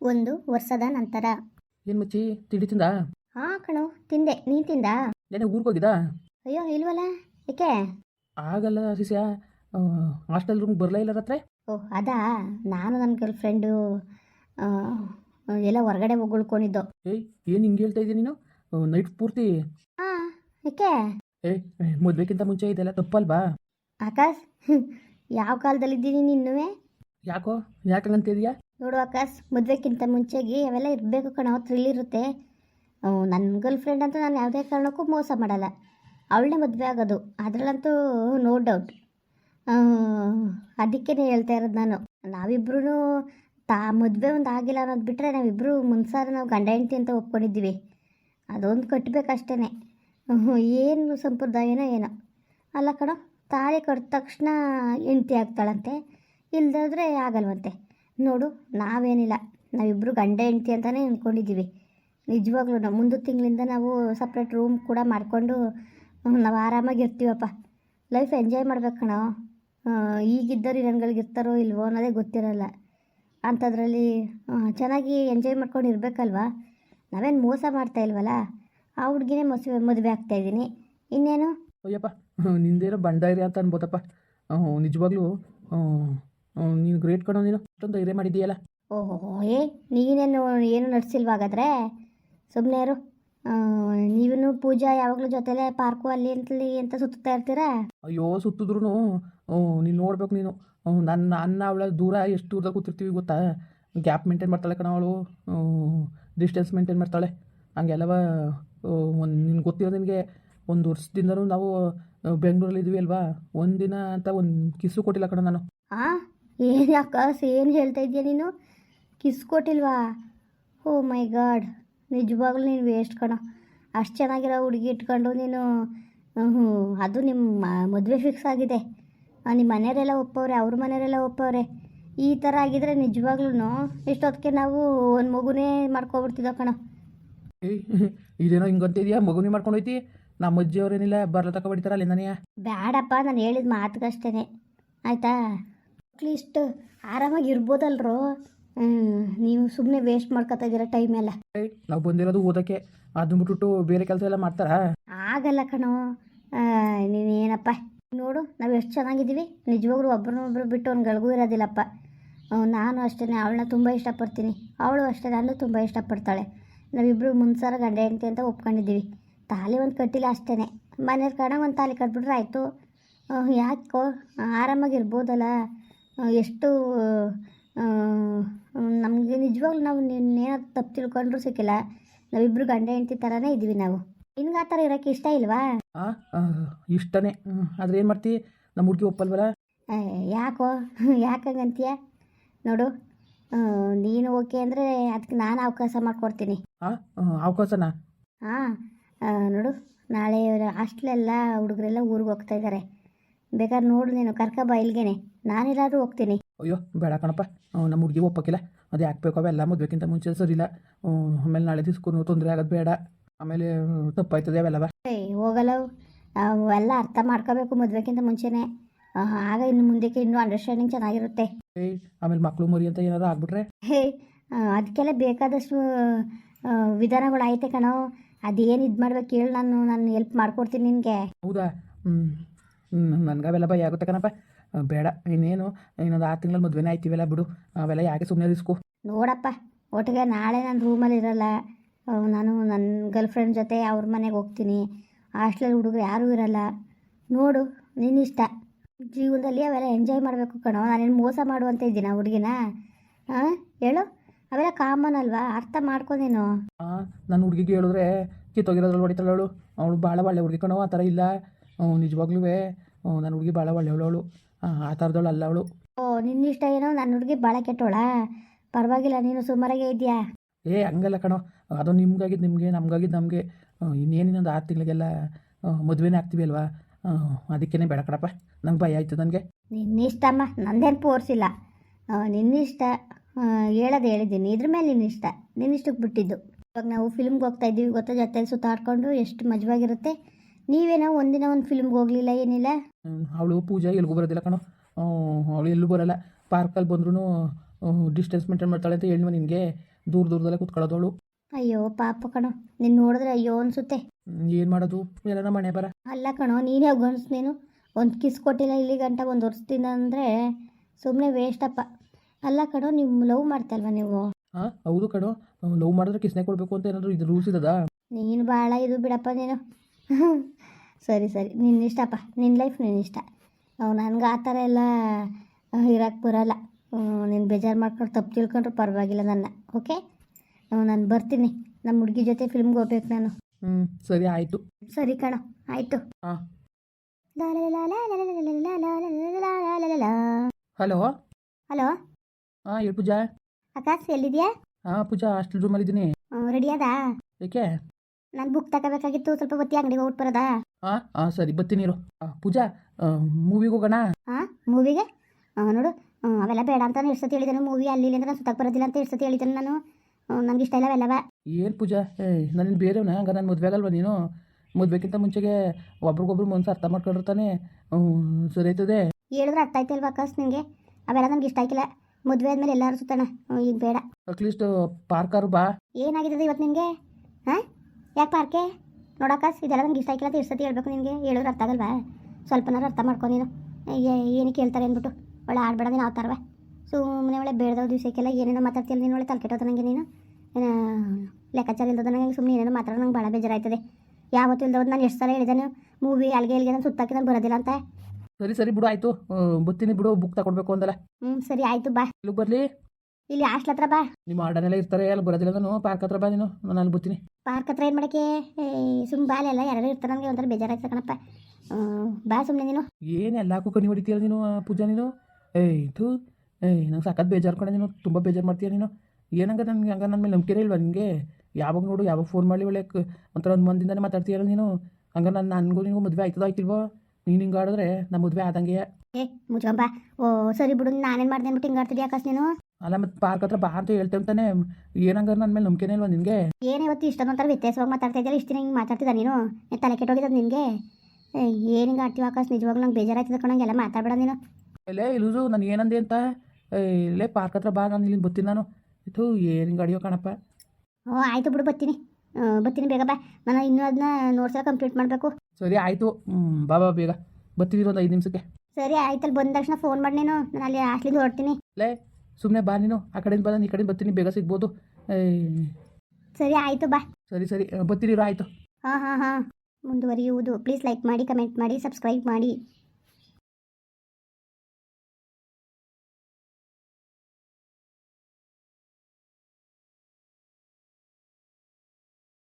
ಒಂದು ವರ್ಷದ ನಂತರ. ಏನು ಮಚ್ಚಿ? ತಿಂಡಿ ತಿಂದ? ಹಾ ಕಣೋ ತಿಂದೆ. ನೀನು ತಿಂದ? ನೆನೆ ಊರಿಗೆ ಹೋಗಿದ್ದಾ? ಅಯ್ಯೋ ಇಲ್ವಲ್ಲ? ಏಕೆ ಆಗಲ್ಲ ಶಿಷ್ಯ. ಹಾಸ್ಟೆಲ್ ರೂಮ್ ಬರಲೇ ಇಲ್ಲ ಹತ್ರ ಓ ಅದಾ? ನಾನು ನನ್ನ ಗರ್ಲ್ ಫ್ರೆಂಡು ಎಲ್ಲ ಹೊರಗಡೆ ಹೋಗಿ ಉಳ್ಕೊಂಡಿದ್ದು ಏಯ್ ಏನು ಹಿಂಗೆ ಹೇಳ್ತಾ ಇದ್ದೀನಿ ನೀನು? ನೈಟ್ ಪೂರ್ತಿ. ಹಾಂ ಏಕೆ ಏಯ್ ಮದುವೆಗಿಂತ ಮುಂಚೆ ಇದೆಲ್ಲ ತಪ್ಪಲ್ವಾ? ಆಕಾಶ್ ಯಾವ ಕಾಲದಲ್ಲಿದ್ದೀನಿ ನೀನು ಯಾಕೋ? ಯಾಕಂಗಂತಿದ್ಯಾ ನೋಡು ಆಕಾಶ್, ಮದುವೆಕ್ಕಿಂತ ಮುಂಚೆಗೆ ಅವೆಲ್ಲ ಇರಬೇಕು ಕಣೋ ಥ್ರಿಲ್ ಇರುತ್ತೆ. ನನ್ನ ಗರ್ಲ್ ಫ್ರೆಂಡ್ ಅಂತೂ ನಾನು ಯಾವುದೇ ಕಾರಣಕ್ಕೂ ಮೋಸ ಮಾಡಲ್ಲ. ಅವಳನ್ನೇ ಮದುವೆ ಆಗೋದು, ಅದರಲ್ಲಂತೂ ನೋ ಡೌಟ್ ಅದಕ್ಕೇ ಹೇಳ್ತಾ ಇರೋದು ನಾನು. ನಾವಿಬ್ರು ತಾ, ಮದುವೆ ಒಂದು ಆಗಿಲ್ಲ ಅನ್ನೋದು ಬಿಟ್ಟರೆ ನಾವಿಬ್ಬರು ಮುನ್ಸಾರ ನಾವು ಗಂಡ ಹೆಂಡತಿ ಅಂತ ಒಪ್ಕೊಂಡಿದ್ದೀವಿ. ಅದೊಂದು ಕಟ್ಟಬೇಕಷ್ಟೇ ಏನು ಸಂಪ್ರದಾಯನೋ ಏನೋ. ಅಲ್ಲ ಕಣೋ, ತಾಳಿ ಕಟ್ಟ ತಕ್ಷಣ ಹೆಂಡ್ತಿ ಆಗ್ತಾಳಂತೆ ಇಲ್ಲದಾದ್ರೆ ಆಗಲ್ವಂತೆ. ನೋಡು ನಾವೇನಿಲ್ಲ. ನಾವಿಬ್ಬರು ಗಂಡ ಹೆಂಡ್ತಿ ಅಂತಲೇ ಅಂದ್ಕೊಂಡಿದ್ದೀವಿ ನಿಜವಾಗ್ಲೂ ಮುಂದೆ ತಿಂಗಳಿಂದ ನಾವು ಸಪ್ರೇಟ್ ರೂಮ್ ಕೂಡ ಮಾಡಿಕೊಂಡು ನಾವು ಆರಾಮಾಗಿ ಇರ್ತೀವಪ್ಪ. ಲೈಫ್ ಎಂಜಾಯ್ ಮಾಡ್ಬೇಕು ಕಣೋ ಆ, ಈಗಿದ್ದವ್ರು ಇರೋನ್ಗಳಿಗೆ ಇರ್ತಾರೋ ಇಲ್ವೋ ಅನ್ನೋದೇ ಗೊತ್ತಿರಲ್ಲ. ಅಂಥದ್ರಲ್ಲಿ ಚೆನ್ನಾಗಿ ಎಂಜಾಯ್ ಮಾಡ್ಕೊಂಡು ಇರಬೇಕಲ್ವಾ? ನಾವೇನು ಮೋಸ ಮಾಡ್ತಾ ಇಲ್ವಲ್ಲ? ಆ ಹುಡುಗಿನೇ ಮದುವೆ ಮದುವೆ ಆಗ್ತಾಯಿದ್ದೀನಿ ಇನ್ನೇನು? ಅಯ್ಯಪ್ಪ ನಿಂದೇನೋ ಬಂಡಾಯಿರಿ ಅಂತ ಅನ್ಬೋದಪ್ಪ. ನಿಜವಾಗ್ಲೂ ನೀನು ಗ್ರೇಟ್ ಕಣೋ ನೀನು ಅಷ್ಟೊಂದು ಧೈರ್ಯ ಮಾಡಿದೀಯಲ್ಲ ಓಹೋ ಏ ನೀನೇನು ಏನು ನಡ್ಸಿಲ್ವಾ ಹಾಗಾದ್ರೆ ಸುಮ್ಮನೆ ಇರು ನೀವೂ ಪೂಜಾ ಯಾವಾಗಲೂ ಜೊತೆಲೆ ಪಾರ್ಕು ಅಲ್ಲಿ ಅಂತಲ್ಲಿ ಅಂತ ಸುತ್ತಾ ಇರ್ತೀರಾ? ಅಯ್ಯೋ ಸುತ್ತಿದ್ರು ನೀನು ನೋಡ್ಬೇಕು ನೀನು. ನನ್ನ ಅನ್ನ ಅವಳ ದೂರ ಎಷ್ಟು ದೂರದಾಗ ಕೂತಿರ್ತೀವಿ ಗೊತ್ತಾ? ಗ್ಯಾಪ್ ಮೇಂಟೈನ್ ಮಾಡ್ತಾಳೆ ಕಣ ಅವಳು. ಡಿಸ್ಟೆನ್ಸ್ ಮೇಂಟೈನ್ ಮಾಡ್ತಾಳೆ. ಹಂಗೆಲ್ಲವ ಒಂದು ನಿನ್ಗೆ ಗೊತ್ತಿರೋ ನಿನಗೆ ಒಂದು ವರ್ಷದಿಂದನೂ ನಾವು ಬೆಂಗಳೂರಲ್ಲಿ ಇದ್ವಿ ಅಲ್ವಾ? ಒಂದಿನ ಅಂತ ಒಂದು ಕಿಸ್ಸು ಕೊಟ್ಟಿಲ್ಲ ಕಣ ನಾನು. ಆ ಏನು ಅಕ್ಕ ಏನು ಹೇಳ್ತಾ ಇದೆಯಾ ನೀನು? ಕಿಸ್ ಕೊಟ್ಟಿಲ್ವಾ? Oh my god. ನಿಜವಾಗ್ಲೂ ನೀನು ವೇಸ್ಟ್ ಕಣ. ಅಷ್ಟು ಚೆನ್ನಾಗಿರೋ ಹುಡುಗಿ ಇಟ್ಕೊಂಡು ನೀನು ಹ್ಞೂ ಅದು ನಿಮ್ಮ ಮದುವೆ ಫಿಕ್ಸ್ ಆಗಿದೆ. ನಿಮ್ಮ ಮನೆಯವರೆಲ್ಲ ಒಪ್ಪವ್ರೆ ಅವ್ರ ಮನೆಯವರೆಲ್ಲ ಒಪ್ಪವ್ರೆ. ಈ ಥರ ಆಗಿದ್ರೆ ನಿಜವಾಗ್ಲೂ ಇಷ್ಟೊತ್ತಿಗೆ ನಾವು ಒಂದು ಮಗುನೇ ಮಾಡ್ಕೊಬಿಡ್ತಿದ್ದ ಕಣ. ಇದೇನೋ ಹಿಂಗಂತಿದ್ಯಾ ಮಗುನೇ ಮಾಡ್ಕೊಂಡು ಹೋಯ್ತಿ? ನಮ್ಮ ಅಜ್ಜಿ ಅವ್ರೇನಿಲ್ಲ ಬರ್ಲ ತಗೊಬಿಡ್ತಾರಲ್ಲ ನನಗೆ ಬೇಡಪ್ಪ ನಾನು ಹೇಳಿದ ಮಾತುಗಷ್ಟೇ ಆಯಿತಾ? ಅಟ್ಲೀಸ್ಟ್ ಆರಾಮಾಗಿ ಇರ್ಬೋದಲ್ರೋ? ನೀವು ಸುಮ್ಮನೆ ವೇಸ್ಟ್ ಮಾಡ್ಕೊತಾ ಇದ್ದೀರ ಟೈಮ್ ಎಲ್ಲ. ನಾವು ಬಂದಿರೋದು ಓದಕ್ಕೆ. ಅದನ್ನ ಬಿಟ್ಬಿಟ್ಟು ಬೇರೆ ಕೆಲಸ ಎಲ್ಲ ಮಾಡ್ತಾರಾ? ಆಗಲ್ಲ ಕಣೋ. ನೀನೇನಪ್ಪ ನೋಡು ನಾವು ಎಷ್ಟು ಚೆನ್ನಾಗಿದ್ದೀವಿ. ನಿಜವಾಗ್ಲೂ ಒಬ್ರನ್ನೊಬ್ರು ಬಿಟ್ಟು ಒಂದು ಗಳಿಗೂ ಇರೋದಿಲ್ಲಪ್ಪ. ನಾನು ಅಷ್ಟೇ ಅವಳನ್ನ ತುಂಬ ಇಷ್ಟಪಡ್ತೀನಿ. ಅವಳು ಅಷ್ಟೇ ನಾನು ತುಂಬ ಇಷ್ಟಪಡ್ತಾಳೆ. ನಾವಿಬ್ಬರು ಮುನ್ಸಾರ ಗಂಡ ಹೆಂಡತಿ ಅಂತ ಒಪ್ಕೊಂಡಿದ್ದೀವಿ. ತಾಲಿ ಒಂದು ಕಟ್ಟಿಲ್ಲ ಅಷ್ಟೇ ಮನೇಲಿ ಕಣ ಒಂದು ತಾಲಿ ಕಟ್ಬಿಟ್ರೆ ಆಯಿತು. ಯಾಕೋ? ಆರಾಮಾಗಿ ಇರ್ಬೋದಲ್ಲ. ಆ, ಎಷ್ಟು ನಮಗೆ ನಿಜವಾಗ್ಲೂ ನಾವು ಏನಾದ್ರು ತಪ್ಪು ತಿಳ್ಕೊಂಡ್ರು ಸಿಕ್ಕಿಲ್ಲ. ನಾವಿಬ್ಬರು ಗಂಡ ಹೆಂಡತಿ ಥರನೇ ಇದ್ದೀವಿ ನಾವು. ನಿನ್ಗೆ ಆ ಥರ ಇರೋಕ್ಕೆ ಇಷ್ಟ ಇಲ್ವಾ? ಇಷ್ಟನೇ. ಆದ್ರೆ ಏನು ಮಾಡ್ತಿ? ನಮ್ಮ ಹುಡುಗಿ ಒಪ್ಪಲ್ವಲ್ಲ? ಯಾಕೋ? ಯಾಕಂಗಂತೀಯ ನೋಡು ನೀನು ಓಕೆ ಅಂದರೆ ಅದಕ್ಕೆ ನಾನು ಅವಕಾಶ ಮಾಡಿಕೊಡ್ತೀನಿ. ಅವಕಾಶನ? ಹಾಂ ನೋಡು ನಾಳೆ ಹಾಸ್ಟ್ಲೆಲ್ಲ ಹುಡುಗರೆಲ್ಲ ಊರಿಗೆ ಹೋಗ್ತಾ ಇದ್ದಾರೆ ಬೇಕಾದ್ರೆ ನೋಡು ನೀನು ಕರ್ಕಬಾ ನಾನು ನಾನೆಲ್ಲಾದ್ರೂ ಹೋಗ್ತೀನಿ. ಅಯ್ಯೋ ಬೇಡ ಕಣಪ್ಪ. ನಮ್ಮ ಹುಡುಗಿ ಒಪ್ಪಕ್ಕಿಲ್ಲ. ಅದು ಯಾಕೆ ಬೇಕು ಅವೆಲ್ಲ ಮದುವೆಕ್ಕಿಂತ ಮುಂಚೆ ಸರಿಲ್ಲ ಆಮೇಲೆ ನಾಳೆ ದಿವ್ಸಕ್ಕೂ ತೊಂದರೆ ಆಗೋದು ಬೇಡ. ಆಮೇಲೆ ತಪ್ಪಾಯ್ತದೆ ಅವೆಲ್ಲವ. ಏಯ್ ಹೋಗಲ್ಲ ಅವೆಲ್ಲ ಅರ್ಥ ಮಾಡ್ಕೋಬೇಕು ಮದುವೆಕ್ಕಿಂತ ಮುಂಚೆನೇ. ಆಗ ಇನ್ನು ಮುಂದಕ್ಕೆ ಇನ್ನೂ ಅಂಡರ್ಸ್ಟ್ಯಾಂಡಿಂಗ್ ಚೆನ್ನಾಗಿರುತ್ತೆ. ಏಯ್ ಆಮೇಲೆ ಮಕ್ಕಳು ಮರಿ ಅಂತ ಏನಾದ್ರು ಆಗ್ಬಿಟ್ರೆ? ಹೇ ಅದಕ್ಕೆಲ್ಲ ಬೇಕಾದಷ್ಟು ವಿಧಾನಗಳು ಐತೆ ಕಣೋ. ಅದೇನು ಇದು ಮಾಡ್ಬೇಕು ಹೇಳು ನಾನು ನಾನು ಹೆಲ್ಪ್ ಮಾಡ್ಕೊಡ್ತೀನಿ ನಿನಗೆ. ಹೌದಾ? ಹ್ಞೂ ನನಗೆ ಅವೆಲ್ಲ ಭಯ ಆಗುತ್ತೆ ಕಣಪ್ಪ. ಬೇಡ ಇನ್ನೇನು ಇನ್ನೊಂದು ಆರು ತಿಂಗಳಲ್ಲಿ ಮದುವೆನೇ ಆಯ್ತೀವಲ್ಲ ಬಿಡು. ಅವೆಲ್ಲ ಯಾಕೆ ಸುಮ್ಮನೆ ರಿಸ್ಕು ನೋಡಪ್ಪ ಒಟ್ಟಿಗೆ ನಾಳೆ ನಾನು ರೂಮಲ್ಲಿ ಇರಲ್ಲ. ನಾನು ನನ್ನ ಗರ್ಲ್ ಫ್ರೆಂಡ್ ಜೊತೆ ಅವ್ರ ಮನೆಗೆ ಹೋಗ್ತೀನಿ. ಹಾಸ್ಟೆಲ್ ಹುಡುಗರು ಯಾರೂ ಇರಲ್ಲ. ನೋಡು ನಿನ್ನಿಷ್ಟ. ಜೀವನದಲ್ಲಿ ಅವೆಲ್ಲ ಎಂಜಾಯ್ ಮಾಡಬೇಕು ಕಣೋ. ನಾನೇನು ಮೋಸ ಮಾಡುವಂತ ಇದ್ದೀನ ಹುಡುಗಿನ? ಹಾಂ ಹೇಳು. ಅವೆಲ್ಲ ಕಾಮನ್ ಅಲ್ವಾ? ಅರ್ಥ ಮಾಡ್ಕೊ ನೀನು. ನನ್ನ ಹುಡುಗಿಗೆ ಹೇಳಿದ್ರೆ ಕಿತ್ತೋಗಿರೋದ್ರಲ್ಲಿ ಹೊಡಿತಾಳು ಅವಳು. ಭಾಳ ಒಳ್ಳೆ ಹುಡುಗಿ ಕಣೋ ಆ ಥರ ಇಲ್ಲ. ನಿಜವಾಗ್ಲೂ ನನ್ನ ಹುಡುಗಿ ಭಾಳ ಒಳ್ಳೆಯವಳು ಅವಳು ಆ ಥರದವಳು ಅಲ್ಲ ಅವಳು. ಓ ನಿನ್ನಿಷ್ಟ ಏನೋ ನನ್ನ ಹುಡುಗಿ ಭಾಳ ಕೆಟ್ಟೋಳ. ಪರವಾಗಿಲ್ಲ ನೀನು ಸುಮಾರಾಗೆ ಇದೆಯಾ ಏ ಹಂಗಲ್ಲ ಕಣೋ. ಅದು ನಿಮ್ಗಾಗಿದ್ದು ನಿಮಗೆ ನಮ್ಗಾಗಿದ್ದು ನಮಗೆ. ಇನ್ನೇನು ಇನ್ನೊಂದು ಆರು ತಿಂಗಳಿಗೆಲ್ಲ ಮದುವೆನೇ ಆಗ್ತೀವಿ ಅಲ್ವಾ? ಅದಕ್ಕೇನೆ ಬೇಡ ಕಣಪ್ಪ. ನಂಗೆ ಭಯ ಆಯ್ತು ನನಗೆ. ನಿನ್ನಿಷ್ಟಮ್ಮ ನಂದೇನು ಪೋರ್ಸಿಲ್ಲ. ನಿನ್ನಿಷ್ಟ ಇಷ್ಟ. ಹೇಳೋದು ಹೇಳಿದ್ದೀನಿ. ಇದ್ರ ಮೇಲೆ ನಿನ್ನಿಷ್ಟ ನಿನ್ನಿಷ್ಟಕ್ಕೆ ಬಿಟ್ಟಿದ್ದು. ಇವಾಗ ನಾವು ಫಿಲ್ಮ್ಗೆ ಹೋಗ್ತಾ ಇದ್ದೀವಿ. ಗೊತ್ತಾ ಜೊತೆಲಿ ಸುತ್ತಾಡ್ಕೊಂಡು ಎಷ್ಟು ಮಜವಾಗಿರುತ್ತೆ. ನೀವೇನೋ ಒಂದಿನ ಒಂದು ಫಿಲ್ಮ್ಗೆ ಹೋಗಲಿಲ್ಲ ಏನಿಲ್ಲ? ಅವಳು ಪೂಜಾ ಎಲ್ಗೂ ಬರೋದಿಲ್ಲ ಕಣೋ. ಅವಳು ಎಲ್ಲೂ ಬರೋಲ್ಲ. ಪಾರ್ಕಲ್ಲಿ ಬಂದ್ರೂ ಡಿಸ್ಟೆನ್ಸ್ ಮೇಂಟೈನ್ ಮಾಡ್ತಾಳೆ ಅಂತ ಹೆಣ್ಣು ನಿನಗೆ ದೂರ ದೂರದಲ್ಲೇ ಕೂತ್ಕೊಳ್ಳೋದವಳು ಅಯ್ಯೋ ಪಾಪ ಕಣೋ. ನೀನು ನೋಡಿದ್ರೆ ಅಯ್ಯೋ ಅನ್ಸುತ್ತೆ. ಏನು ಮಾಡೋದು? ಎಲ್ಲ ಮನೆ ಬರ. ಅಲ್ಲ ಕಣೋ ನೀನೇ ಗನ್ಸ್ ನೀನು ಒಂದು ಕಿಸ್ ಕೊಟ್ಟಿಲ್ಲ ಇಲ್ಲಿ ಗಂಟ ಒಂದು ವರ್ಷದಿಂದ ಅಂದರೆ ಸುಮ್ಮನೆ ವೇಸ್ಟಪ್ಪ ಅಲ್ಲ ಕಣೋ ನೀವು ಲವ್ ಮಾಡ್ತಲ್ವ ನೀವು? ಹಾಂ ಹೌದು ಕಣೋ. ಲವ್ ಮಾಡಿದ್ರೆ ಕಿಸ್ನೇ ಕೊಡಬೇಕು ಅಂತ ಏನಾದರೂ ಇದು ರೂಲ್ಸ್ ಇದ್ದದಾ? ನೀನು ಭಾಳ ಇದು ಬಿಡಪ್ಪ ನೀನು. ಸರಿ ಸರಿ ನಿನ್ನ ಇಷ್ಟಪ್ಪ ನಿನ್ನ ಲೈಫ್ ನಿನ್ನ ಇಷ್ಟ ನನಗೆ ಆ ಥರ ಎಲ್ಲ ಇರೋಕ್ಕೆ ಬರೋಲ್ಲ ನೀನು ಬೇಜಾರು ಮಾಡ್ಕೊಂಡು ತಪ್ಪು ತಿಳ್ಕೊಂಡ್ರೆ ಪರವಾಗಿಲ್ಲ ನನ್ನ ಓಕೆ ನಾನು ಬರ್ತೀನಿ ನಮ್ಮ ಹುಡುಗಿ ಜೊತೆ ಫಿಲ್ಮ್ಗೆ ಹೋಗ್ಬೇಕು ನಾನು ಹ್ಞೂ ಸರಿ ಆಯಿತು ಸರಿ ಕಣ ಆಯಿತು ಹಾಂ ಹಲೋ ಹಲೋ ಹಾಂ ಹೇಳು ಪೂಜಾ ಆಕಾಶ್ ಎಲ್ಲಿದೆಯಾ ಹಾಂ ಪೂಜಾ ಹಾಸ್ಟೆಲ್ ರೂಮಲ್ಲಿದ್ದೀನಿ ರೆಡಿ ಅದಾ ಏಕೆ ನಾನು ಬುಕ್ ತಗೋಬೇಕಾಗಿತ್ತು ಸ್ವಲ್ಪ ಬತ್ತಿ ಅಂಗಡಿಗೆ ಹೋಗ್ಬಿಟ್ಟು ಬರೋದಾ? ಆ ಹಾಂ ಸರಿ ಬರ್ತೀನಿ ನೀರು ಪೂಜಾ ಮೂವಿಗೆ ಹೋಗೋಣ? ಹಾಂ ಮೂವಿಗೆ ನೋಡು ಆ, ಅವೆಲ್ಲ ಬೇಡ ಅಂತ ಎಷ್ಟು ಸತಿ ಹೇಳಿದ್ದೇನೆ ಮೂವಿ ಅಲ್ಲಿ ಇಲ್ಲಿ ಅಂದ್ರೆ ನಾನು ಸುತ್ತಕ್ಕೆ ಬರೋದಿಲ್ಲ ಅಂತ ಎಷ್ಟು ಸತಿ ಹೇಳಿದ್ದೇನೆ ನಾನು ನನಗೆ ಇಷ್ಟ ಇಲ್ಲ ಅವೆಲ್ಲವ. ಏನು ಪೂಜಾ? ಏಯ್ ನನ್ನ ಬೇರೆಯವನ? ಹಂಗ ನಾನು ಮದುವೆ ಆಗಲ್ವ ನೀನು? ಮದ್ವೆಕ್ಕಿಂತ ಮುಂಚೆಗೆ ಒಬ್ರಿಗೊಬ್ರು ಮನ್ಸು ಅರ್ಥ ಮಾಡ್ಕೊಂಡಿರ್ತಾನೆ ಹ್ಮ್, ಸರಿ ಆಯ್ತದೆ. ಹೇಳಿದ್ರೆ ಅರ್ಥ ಆಯ್ತಲ್ವ ಅಕಸ್ ನಿನಗೆ ಅವೆಲ್ಲ ನನಗೆ ಇಷ್ಟ ಆಯ್ತಿಲ್ಲ ಮದುವೆ ಆದಮೇಲೆ ಎಲ್ಲರೂ ಸುತ್ತಣ. ಈಗ ಬೇಡ. ಅಟ್ಲೀಸ್ಟ್ ಪಾರ್ಕಾರು ಬಾ. ಏನಾಗಿದೆ ಇವತ್ತು ನಿನಗೆ ಹಾಂ ಯಾಕೆ ಪಾರ್ಕೆ? ನೋಡಕ್ಕ ಇದೆಲ್ಲ ನಂಗೆ ಇಷ್ಟ ಆಯ್ಕೆ ಅಂತ ಎಷ್ಟು ಸತಿ ಹೇಳ್ಬೇಕು ನಿನಗೆ. ಹೇಳಿದ್ರೆ ಅರ್ಥ ಆಗಲ್ವಾ? ಸ್ವಲ್ಪನಾರು ಅರ್ಥ ಮಾಡ್ಕೊ ನೀನು. ಏ- ಏನಕ್ಕೆ ಹೇಳ್ತಾರೆ ಅಂದ್ಬಿಟ್ಟು. ಒಳ್ಳೆ ಆಡ್ಬೇಡ ನೀನು ಅವತಾರವ ಸುಮ್ಮನೆ ಒಳ್ಳೆ ಬೇಡದ ದಿವಸಕ್ಕೆಲ್ಲ ಏನೇನೋ ಮಾತಾಡ್ತಿಲ್ಲ ನೀನು ಒಳ್ಳೆ ತಲೆ ಕೆಟ್ಟೋದ ನನಗೆ ನೀನು. ಏನೋ ಲೆಕ್ಕಾಚಾರ ಇಲ್ದದ ನನಗೆ ಸುಮ್ಮನೆ ಏನೇನೋ ಮಾತಾಡೋ ನಂಗೆ ಭಾಳ ಬೇಜಾರಾಯ್ತದೆ. ಯಾವತ್ತೂ ಇಲ್ದವ್ರು ನಾನು ಎಷ್ಟು ಸಲ ಹೇಳಿದೆ ಮೂವಿ ಅಲ್ಲಿಗೆ ಇಲ್ಲಿಗೆ ನಾನು ಸುತ್ತಾಕಿ ನಾನು ಬರೋದಿಲ್ಲ ಅಂತ. ಸರಿ ಸರಿ ಬಿಡು ಆಯಿತು. ಬತ್ತೀನಿ ಬಿಡು ಬುಕ್ ತಗೊಡ್ಬೇಕು ಅಂದಲ್ಲ. ಹ್ಞೂ ಸರಿ ಆಯಿತು ಬಾ ಇಲ್ಲಿಗೆ ಬರಲಿ. ಇಲ್ಲಿ ಹಾಸ್ಟ್ಲ್ ಹತ್ರ ಬಾ. ನಿಮ್ಮ ಆರ್ಡನೆಲ್ಲ ಇರ್ತಾರೆ ಅಲ್ಲಿ ಬರೋದಿಲ್ಲ ನಾನು ಪಾರ್ಕ್ ಹತ್ರ ಬಾ ನೀನು ನಾನು ಅಲ್ಲಿ ಬರ್ತೀನಿ. ಪಾರ್ಕ್ ಹತ್ರ ಏನು ಮಾಡಕ್ಕೆ? ಸುಮ್ಮ ಬಾಲೆ ಎಲ್ಲ ಯಾರು ಇರ್ತಾರೆ ನನಗೆ ಒಂಥರ ಬೇಜಾರಾಗ್ತದೆ ಕಣಪ್ಪ. ಬಾ ಸುಮ್ಮನೆ ನೀನು. ಏನು ಎಲ್ಲಕ್ಕೂ ಕಣ್ಣಿ ಹೊಡಿತೀಯ ನೀನು ಪೂಜಾ ನೀನು? ಏಯ್ ಇದು ಏಯ್ ನಂಗೆ ಸಖತ್ ಬೇಜಾರು ಕಣೆ ನೀನು ತುಂಬ ಬೇಜಾರು ಮಾಡ್ತೀಯ ನೀನು. ಏನಂಗ ನನಗೆ ಹಂಗ ನನ್ನ ಮೇಲೆ ನಂಬಿಕೆ ಇಲ್ವಾ ನಿನಗೆ ಯಾವಾಗ ನೋಡು ಯಾವಾಗ ಫೋನ್ ಮಾಡಲಿ ಒಳ್ಳೆ ಒಂಥರ ಒಂದು ಮಂದಿಂದನೇ ಮಾತಾಡ್ತೀಯಲ್ಲ ನೀನು. ಹಂಗ ನಾನು ನನಗೂ ನಿನಗೂ ಮದುವೆ ಆಯ್ತದ ಆಯ್ತಿಲ್ವೋ? ನೀನು ಹಿಂಗೆ ಆಡಿದ್ರೆ ನಮ್ಮ ಮದುವೆ ಆದಂಗೆ ಏ ಮುಚ್ಕೊಂಬ ಓ ಸರಿ ಬಿಡು ನಾನೇನು ಮಾಡ್ದೆ ಅಂದ್ಬಿಟ್ಟು ಹಿಂಗೆ ಆಡ್ತಿದ್ಯಾ ನೀನು? ಅಲ್ಲ ಮತ್ತು ಪಾರ್ಕ್ ಹತ್ರ ಬಾ ಅಂತ ಹೇಳ್ತೇವೆ ತಾನೆ. ಏನಂಗ ನನ್ನ ಮೇಲೆ ನಂಬಿಕೆನೇ ಇಲ್ವಾ ನಿನಗೆ? ಏನು ಇವತ್ತು ಇಷ್ಟೊಂದೊಂಥರ ವ್ಯತ್ಯಾಸವಾಗಿ ಮಾತಾಡ್ತಾ ಇದ್ದಿಲ್ಲ ಇಷ್ಟು ಹಿಂಗೆ ಮಾತಾಡ್ತಿದ್ದ ನೀನು? ಏನ್ ತಲೆ ಕೆಟ್ಟೋಗಿದ್ದದು ನಿನಗೆ? ಏನು ಹಿಂಗೆ ಆಡ್ತೀವಿ ಆಕಾಶ್ ನಿಜವಾಗ್ಲೂ ನಂಗೆ ಬೇಜಾರಾಯ್ತದ ಕಣಂಗೆಲ್ಲ ಮಾತಾಡಬೇಡ ನೀನು. ಇಲ್ಲೇ ಇಲ್ಲೂಸು ನಾನು ಏನಂದೆ ಅಂತ? ಏಯ್, ಇಲ್ಲೇ ಪಾರ್ಕ್ ಹತ್ರ ಬಾ ನಾನು ಇಲ್ಲಿ ಬರ್ತೀನಿ ನಾನು. ಇದು ಏನು ಹಿಂಗೆ ಅಡಿಯೋ ಕಣಪ್ಪ. ಓ ಆಯಿತು ಬಿಡು ಬರ್ತೀನಿ. ಆ, ಬರ್ತೀನಿ ಬೇಗ ಬಾ. ನಾನು ಇನ್ನೂ ಅದನ್ನ ನೋಡ್ಸೋ ಕಂಪ್ಲೀಟ್ ಮಾಡಬೇಕು. ಸರಿ ಆಯಿತು. ಬಾ ಬಾ ಬೇಗ. ಬರ್ತೀನಿ ಒಂದು ಐದು ನಿಮಿಷಕ್ಕೆ. ಸರಿ ಆಯ್ತಲ್ಲಿ ಬಂದ ತಕ್ಷಣ ಫೋನ್ ಮಾಡಿ ನೀನು. ನಾನು ಅಲ್ಲಿ ಹಾಸ್ಟ್ಲಿಂದ ಹೊರಡ್ತೀನಿ. ಲೇ ಸುಮ್ಮನೆ ಬಾ ನೀನು. ಆ ಕಡೆಯಿಂದ ಬಾ ನಾನು ಈ ಕಡೆಯಿಂದ ಬರ್ತೀನಿ ಬೇಗ ಸಿಗ್ಬೋದು. ಸರಿ ಆಯಿತು ಬಾ. ಸರಿ ಸರಿ. ಬರ್ತೀರಿ ಆಯಿತು. ಹಾಂ ಹಾಂ ಹಾಂ. ಮುಂದುವರಿಯುವುದು. ಪ್ಲೀಸ್ ಲೈಕ್ ಮಾಡಿ ಕಮೆಂಟ್ ಮಾಡಿ ಸಬ್ಸ್ಕ್ರೈಬ್ ಮಾಡಿ.